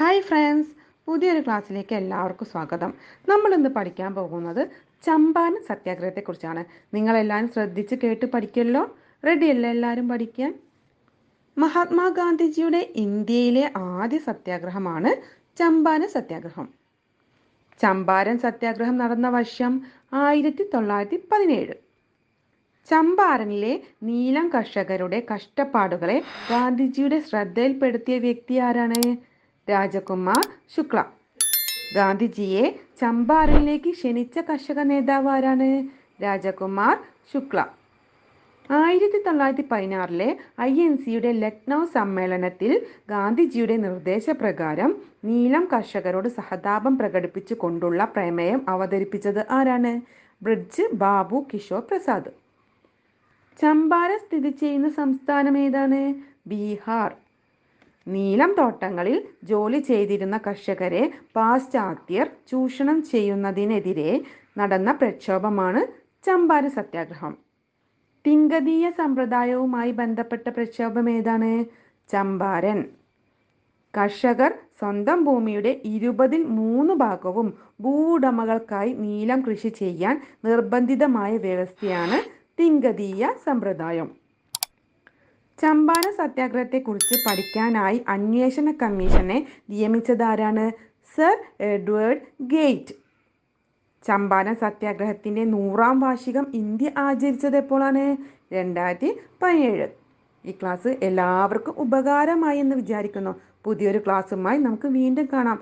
Hi friends പുതിയൊരു ക്ലാസ്സിലേക്ക് എല്ലാവർക്കും സ്വാഗതം. നമ്മൾ ഇന്ന് പഠിക്കാൻ പോകുന്നത് ചമ്പാൻ സത്യാഗ്രഹത്തെക്കുറിച്ചാണ്. നിങ്ങളെല്ലാവരും ശ്രദ്ധിച്ച് കേട്ട് പഠിക്കല്ലോ. റെഡിയല്ലേ എല്ലാവരും പഠിക്കാൻ? മഹാത്മാഗാന്ധിജിയുടെ ഇന്ത്യയിലെ ആദ്യ സത്യാഗ്രഹമാണ് ചമ്പാന സത്യാഗ്രഹം. ചമ്പാരൻ സത്യാഗ്രഹം നടന്ന വർഷം ആയിരത്തി തൊള്ളായിരത്തി പതിനേഴ് ചമ്പാരനിലെ നീലം കർഷകരുടെ കഷ്ടപ്പാടുകളെ ഗാന്ധിജിയുടെ ശ്രദ്ധയിൽപ്പെടുത്തിയ വ്യക്തി ആരാണ്? രാജകുമാർ ശുക്ല. ഗാന്ധിജിയെ ചമ്പാരനിലേക്ക് ക്ഷണിച്ച കർഷക നേതാവ് ആരാണ്? രാജകുമാർ ശുക്ല. ആയിരത്തി തൊള്ളായിരത്തി പതിനാറിലെ ഐ എൻ സിയുടെ ലക്നൗ സമ്മേളനത്തിൽ ഗാന്ധിജിയുടെ നിർദ്ദേശപ്രകാരം നീലം കർഷകരോട് സഹതാപം പ്രകടിപ്പിച്ചു കൊണ്ടുള്ള പ്രമേയം അവതരിപ്പിച്ചത് ആരാണ്? ബ്രിഡ്ജ് ബാബു കിഷോർ പ്രസാദ്. ചമ്പാര സ്ഥിതി ചെയ്യുന്ന സംസ്ഥാനം ഏതാണ്? ബീഹാർ. നീലം തോട്ടങ്ങളിൽ ജോലി ചെയ്തിരുന്ന കർഷകരെ പാശ്ചാത്യർ ചൂഷണം ചെയ്യുന്നതിനെതിരെ നടന്ന പ്രക്ഷോഭമാണ് ചമ്പാര സത്യാഗ്രഹം. തിങ്കതീയ സമ്പ്രദായവുമായി ബന്ധപ്പെട്ട പ്രക്ഷോഭം ഏതാണ്? ചമ്പാരൻ. കർഷകർ സ്വന്തം ഭൂമിയുടെ ഇരുപതിൽ മൂന്ന് ഭാഗവും ഭൂവുടമകൾക്കായി നീലം കൃഷി ചെയ്യാൻ നിർബന്ധിതമായ വ്യവസ്ഥയാണ് തിങ്കതീയ സമ്പ്രദായം. ചമ്പാരൻ സത്യാഗ്രഹത്തെക്കുറിച്ച് പഠിക്കാനായി അന്വേഷണ കമ്മീഷനെ നിയമിച്ചതാരാണ്? Sir Edward Gait. ചമ്പാന സത്യാഗ്രഹത്തിന്റെ നൂറാം വാർഷികം ഇന്ത്യ ആചരിച്ചത് എപ്പോഴാണ്? രണ്ടായിരത്തി പതിനേഴ് ഈ ക്ലാസ് എല്ലാവർക്കും ഉപകാരമായി എന്ന് വിചാരിക്കുന്നു. പുതിയൊരു ക്ലാസ്സുമായി നമുക്ക് വീണ്ടും കാണാം.